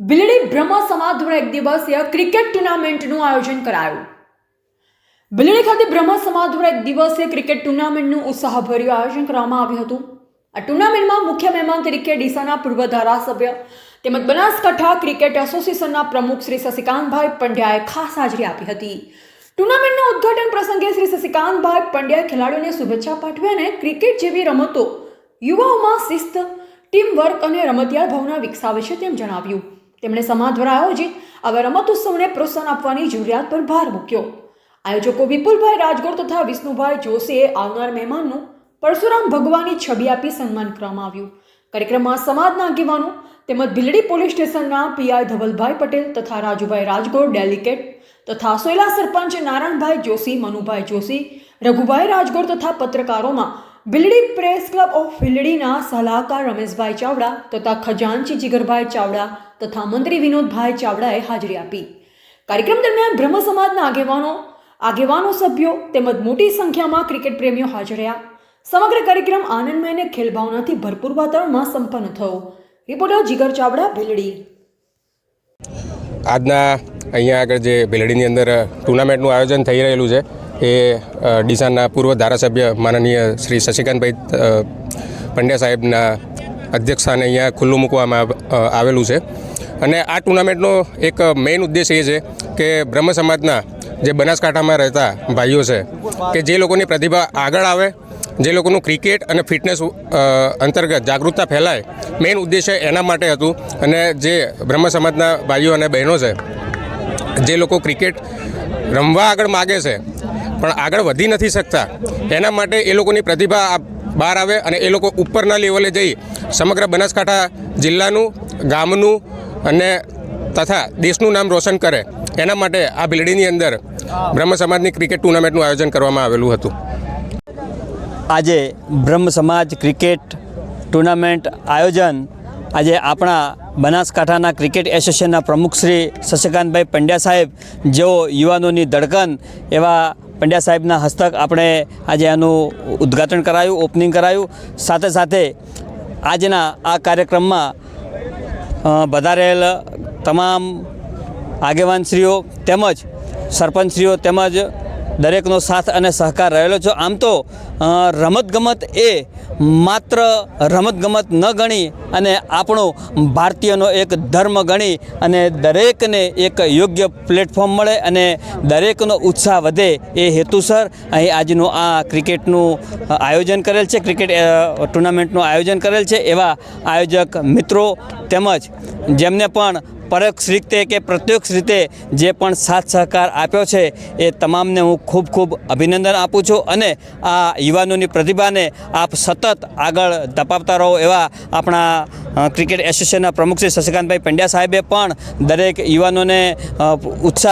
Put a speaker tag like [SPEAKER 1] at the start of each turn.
[SPEAKER 1] બિલડી બ્રહ્મ સમાજ દ્વારા એક દિવસીય ક્રિકેટ ટુર્નામેન્ટનું આયોજન કરાયું. બિલડી ખાતે બ્રહ્મ સમાજ દ્વારા એક દિવસીય ક્રિકેટ ટુર્નામેન્ટનું ઉત્સાહભર્યું આયોજન કરવામાં આવ્યું હતું. આ ટુર્નામેન્ટમાં મુખ્ય મહેમાન તરીકે ડીસાના પૂર્વ ધારાસભ્ય તેમજ બનાસકાંઠા ક્રિકેટ એસોસિએશનના પ્રમુખ શ્રી શશિકાંતભાઈ પંડ્યાએ ખાસ હાજરી આપી હતી. ટુર્નામેન્ટના ઉદ્ઘાટન પ્રસંગે શ્રી શશિકાંતભાઈ પંડ્યાએ ખેલાડીઓને શુભેચ્છા પાઠવી અને ક્રિકેટ જેવી રમતો યુવાઓમાં શિસ્ત ટીમ વર્ક અને રમતિયાળ ભાવના વિકસાવે છે તેમ જણાવ્યું. તેમણે સમાજ દ્વારા આયોજિત આવા રમત ઉત્સવને પ્રોત્સાહન આપવાની જરૂરિયાત પર ભાર મૂક્યો. આયોજકો વિપુલભાઈ રાજગોર તથા વિષ્ણુભાઈ જોશીએ આવનાર મહેમાનનું પરશુરામ ભગવાનની છબી આપી સન્માન કરવામાં આવ્યું. કાર્યક્રમમાં સમાજના આગેવાનો તેમજ ભીલડી પોલીસ સ્ટેશનના પીઆઈ ધવલભાઈ પટેલ તથા રાજુભાઈ રાજગોર, ડેલિકેટ તથા સોયલા સરપંચ નારાયણભાઈ જોશી, મનુભાઈ જોશી, રઘુભાઈ રાજગોર તથા પત્રકારોમાં ભીલડી પ્રેસ ક્લબ ઓફ ભીલડીના સલાહકાર રમેશભાઈ ચાવડા તથા ખજાનચી જીગરભાઈ ચાવડા તથા મંત્રી વિનોદભાઈ ચાવડાએ હાજરી આપી. કાર્યક્રમ દરમિયાન બ્રહ્મ સમાજના આગેવાનો આગેવાનો સભ્યો તેમજ મોટી સંખ્યામાં ક્રિકેટ પ્રેમીઓ હાજર રહ્યા. સમગ્ર કાર્યક્રમ આનંદમય અને ખેલભાવનાથી ભરપૂર વાતાવરણમાં સંપન્ન થયો. રિપોર્ટર જીગર ચાવડા, ભીલડી.
[SPEAKER 2] આજના અહીંયા આગળ જે ભેલડીની અંદર ટુર્નામેન્ટનું આયોજન થઈ રહેલું છે, એ ડીસાના પૂર્વ ધારાસભ્ય માનનીય શ્રી શશિકાંતભાઈ પંડ્યા સાહેબના અધ્યક્ષસ્થાને અહીંયા ખુલ્લું મૂકવામાં આવેલું છે. અને આ ટુર્નામેન્ટનો એક મેઇન ઉદ્દેશ એ છે કે બ્રહ્મ સમાજના જે બનાસકાંઠામાં રહેતા ભાઈઓ છે, કે જે લોકોની પ્રતિભા આગળ આવે, જે લોકોનું ક્રિકેટ અને ફિટનેસ અંતર્ગત જાગૃતતા ફેલાય, મેઇન ઉદ્દેશ્ય એના માટે હતું. અને જે બ્રહ્મ સમાજના ભાઈઓ અને બહેનો છે, જે લોકો ક્રિકેટ રમવા આગળ માગે છે, પણ આગળ વધી નથી શકતા, એના માટે એ લોકોની પ્રતિભા બહાર આવે અને એ લોકો ઉપરના લેવલે જઈ સમગ્ર બનાસકાંઠા જિલ્લાનું, ગામનું અને તથા દેશનું નામ રોશન કરે. એના માટે આ ભીલડીની અંદર બ્રહ્મ સમાજની ક્રિકેટ ટુર્નામેન્ટનું આયોજન કરવામાં આવેલું હતું.
[SPEAKER 3] આજે બ્રહ્મ સમાજ ક્રિકેટ ટુર્નામેન્ટ આયોજન આજે આપણા બનાસકાંઠાના ક્રિકેટ એસોસિએશનના પ્રમુખ શ્રી શશિકાંતભાઈ પંડ્યા સાહેબ જેઓ યુવાનોની ધડકન એવા પંડ્યા સાહેબના હસ્તક આપણે આજે આનું ઉદ્ઘાટન કરાયું ઓપનિંગ કરાયું. સાથે સાથે આજના આ કાર્યક્રમમાં વધારેલ તમામ આગેવાનશ્રીઓ તેમજ સરપંચશ્રીઓ તેમજ દરેકનો સાથ અને સહકાર રહેલો છે. આમ તો રમતગમત એ માત્ર રમતગમત ન ગણી અને આપણો ભારતીયનો એક ધર્મ ગણી અને દરેકને એક યોગ્ય પ્લેટફોર્મ મળે અને દરેકનો ઉત્સાહ વધે એ હેતુસર અહીં આજનું આ ક્રિકેટનું આયોજન કરેલ છે. ક્રિકેટ ટુર્નામેન્ટનું આયોજન કરેલ છે. એવા આયોજક મિત્રો તેમજ જેમને પણ પરોક્ષ રીતે કે પ્રત્યક્ષ રીતે જે પણ સાથ સહકાર આપ્યો છે, એ તમામને હું ખૂબ ખૂબ અભિનંદન આપું છું અને આ યુવાનોની પ્રતિભાને આપ સતત આગળ ધપાવતા રહો એવા આપણા ક્રિકેટ એસોસિએશનના પ્રમુખ શ્રી શશિકાંતભાઈ પંડ્યા સાહેબે પણ દરેક યુવાનોને ઉત્સાહ